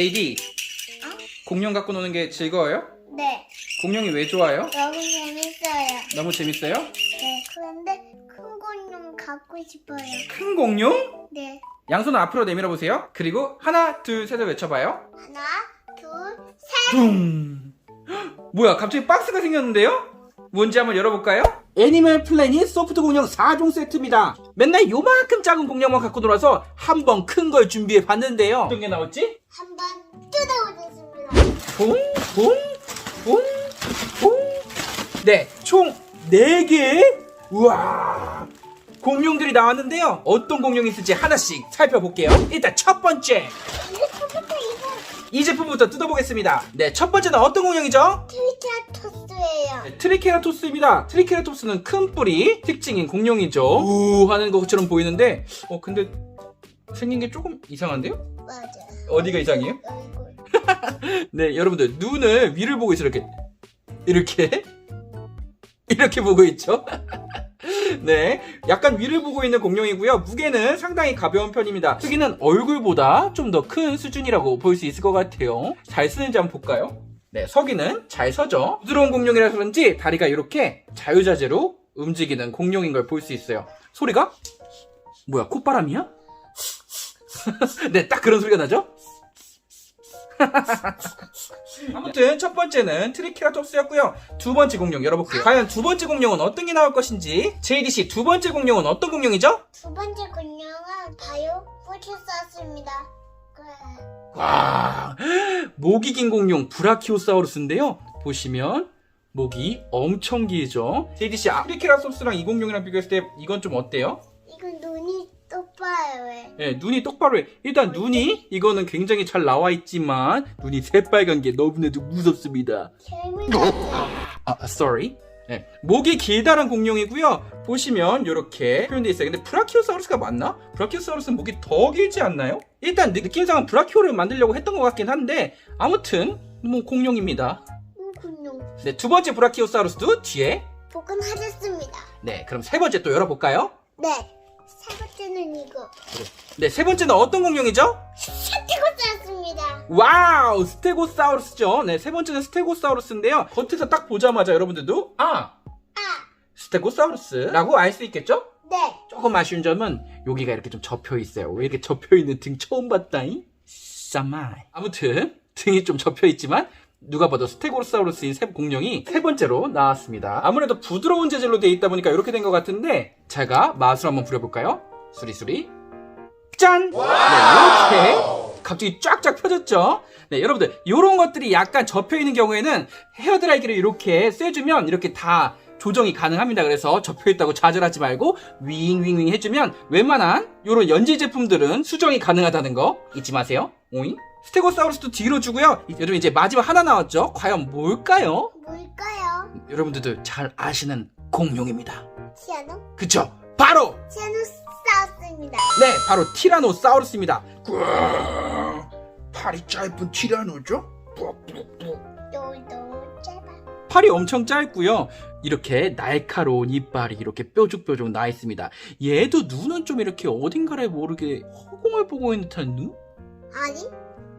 JD, 공룡 갖고 노는 게 즐거워요? 네, 공룡이 왜 좋아요? 너무 재밌어요. 너무 재밌어요? 네, 그런데 큰 공룡 갖고 싶어요. 큰 공룡? 네, 양손 앞으로 내밀어 보세요. 그리고 하나, 둘, 셋을 외쳐봐요. 하나, 둘, 셋. 붕. 헉, 뭐야, 갑자기 박스가 생겼는데요? 뭔지 한번 열어볼까요? 애니멀 플래닛 소프트 공룡 4종 세트입니다. 맨날 요만큼 작은 공룡만 갖고 놀아서 한 번 큰 걸 준비해 봤는데요. 어떤 게 나왔지? 한번 뜯어보겠습니다. 붕. 네, 총 4개? 우와. 공룡들이 나왔는데요. 어떤 공룡이 있을지 하나씩 살펴볼게요. 일단 첫 번째. 이제 이 제품부터 뜯어보겠습니다. 네, 첫 번째는 어떤 공룡이죠? 트리케라토스예요. 네, 트리케라토스입니다. 트리케라토스는 큰 뿔이 특징인 공룡이죠. 우 하는 것처럼 보이는데, 어, 근데 생긴 게 조금 이상한데요? 맞아. 어디가 이상해요? 네, 여러분들 눈을 위를 보고 있어요. 이렇게 이렇게 이렇게 보고 있죠. 네, 약간 위를 보고 있는 공룡이고요. 무게는 상당히 가벼운 편입니다. 크기는 얼굴보다 좀 더 큰 수준이라고 볼 수 있을 것 같아요. 잘 쓰는지 한번 볼까요? 네, 서기는 잘 서죠. 부드러운 공룡이라서 그런지 다리가 이렇게 자유자재로 움직이는 공룡인 걸 볼 수 있어요. 소리가 뭐야? 콧바람이야? 네, 딱 그런 소리가 나죠? 아무튼 첫 번째는 트리케라톱스였고요. 두 번째 공룡 열어볼게요. 과연 두 번째 공룡은 어떤 게 나올 것인지 JDC 두 번째 공룡은 어떤 공룡이죠? 두 번째 공룡은 바이오 포티사스입니다. 그래. 와 목이 긴 공룡 브라키오사우루스인데요. 보시면 목이 엄청 길죠. JDC 아, 트리케라톱스랑 이 공룡이랑 비교했을 때 이건 좀 어때요? 이건 똑바요 왜? 네, 눈이 똑바로 해. 일단 눈이 이거는 굉장히 잘 나와 있지만 눈이 새빨간 게 너무나도 무섭습니다. 같아. 아, sorry. 네, 목이 길다란 공룡이고요. 보시면 이렇게 표현되어 있어요. 근데 브라키오사우루스가 맞나? 브라키오사우루스는 목이 더 길지 않나요? 일단 느- 느낌상은 브라키오를 만들려고 했던 것 같긴 한데 아무튼 뭐 공룡입니다. 음, 공룡. 네, 두 번째 브라키오사우루스도 뒤에. 복근하셨습니다. 네, 그럼 세 번째 또 열어볼까요? 네. 세 번째는 이거. 네, 세 번째는 어떤 공룡이죠? 스티고스였습니다. 와우, 스테고사우루스죠. 네, 세 번째는 스테고사우루스인데요. 겉에서 딱 보자마자 여러분들도 아, 아, 스테고사우루스라고 알 수 있겠죠? 네. 조금 아쉬운 점은 여기가 이렇게 좀 접혀 있어요. 왜 이렇게 접혀 있는 등 처음 봤다잉? 싸마이. 아무튼 등이 좀 접혀 있지만 누가 봐도 스테고사우루스인 새 공룡이 세 번째로 나왔습니다. 아무래도 부드러운 재질로 되어 있다 보니까 이렇게 된 것 같은데 제가 맛을 한번 부려볼까요? 수리수리. 짠! 네, 이렇게 갑자기 쫙쫙 펴졌죠? 네, 여러분들 이런 것들이 약간 접혀 있는 경우에는 헤어드라이기를 이렇게 쐬주면 이렇게 다 조정이 가능합니다. 그래서 접혀 있다고 좌절하지 말고 윙윙윙 해주면 웬만한 이런 연질 제품들은 수정이 가능하다는 거 잊지 마세요. 오잉? 스테고사우루스도 뒤로 주고요. 여러분 이제 마지막 하나 나왔죠? 과연 뭘까요? 뭘까요? 여러분들도 잘 아시는 공룡입니다. 티아노? 그쵸? 바로 티아노 사우스입니다. 네, 바로 티라노사우루스입니다. 꽉. 팔이 짧은 티라노죠? 뿌뿌뿌. 너너 짧아. 팔이 엄청 짧고요. 이렇게 날카로운 이빨이 이렇게 뾰족뾰족 나 있습니다. 얘도 눈은 좀 이렇게 어딘가를 모르게 허공을 보고 있는 듯한 눈? 아니,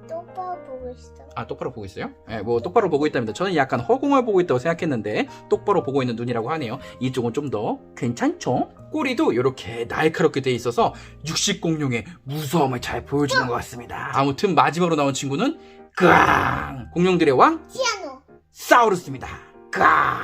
똑바로 보고 있어. 아, 똑바로 보고 있어요? 네, 뭐 똑바로 보고 있답니다. 저는 약간 허공을 보고 있다고 생각했는데 똑바로 보고 있는 눈이라고 하네요. 이쪽은 좀 더 괜찮죠? 꼬리도 이렇게 날카롭게 돼 있어서 육식공룡의 무서움을 잘 보여주는 것 같습니다. 아무튼 마지막으로 나온 친구는 꽝! 공룡들의 왕 티아노. 사우루스입니다. 까.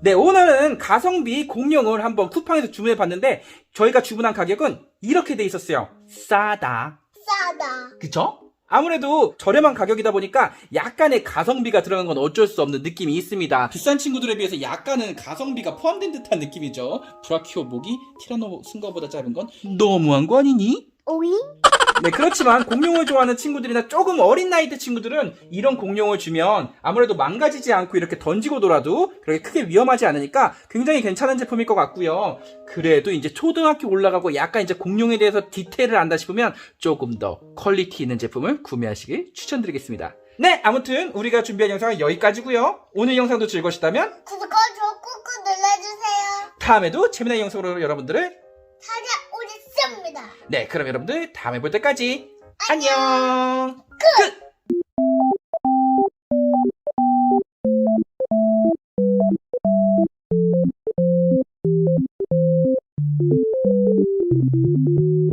네, 오늘은 가성비 공룡을 한번 쿠팡에서 주문해 봤는데 저희가 주문한 가격은 이렇게 돼 있었어요. 싸다. 싸다. 그쵸? 아무래도 저렴한 가격이다 보니까 약간의 가성비가 들어간 건 어쩔 수 없는 느낌이 있습니다. 비싼 친구들에 비해서 약간은 가성비가 포함된 듯한 느낌이죠. 브라키오 목이 티라노 승거보다 짧은 건 너무한 거 아니니? 오잉? 네, 그렇지만 공룡을 좋아하는 친구들이나 조금 어린 나이 대 친구들은 이런 공룡을 주면 아무래도 망가지지 않고 이렇게 던지고 놀아도 그렇게 크게 위험하지 않으니까 굉장히 괜찮은 제품일 것 같고요. 그래도 이제 초등학교 올라가고 약간 이제 공룡에 대해서 디테일을 안다 싶으면 조금 더 퀄리티 있는 제품을 구매하시길 추천드리겠습니다. 네, 아무튼 우리가 준비한 영상은 여기까지고요. 오늘 영상도 즐거우셨다면 구독과 좋아요 꾹꾹 눌러주세요. 다음에도 재미난 영상으로 여러분들을. 네, 그럼 여러분들 다음에 볼 때까지 안녕. 끝.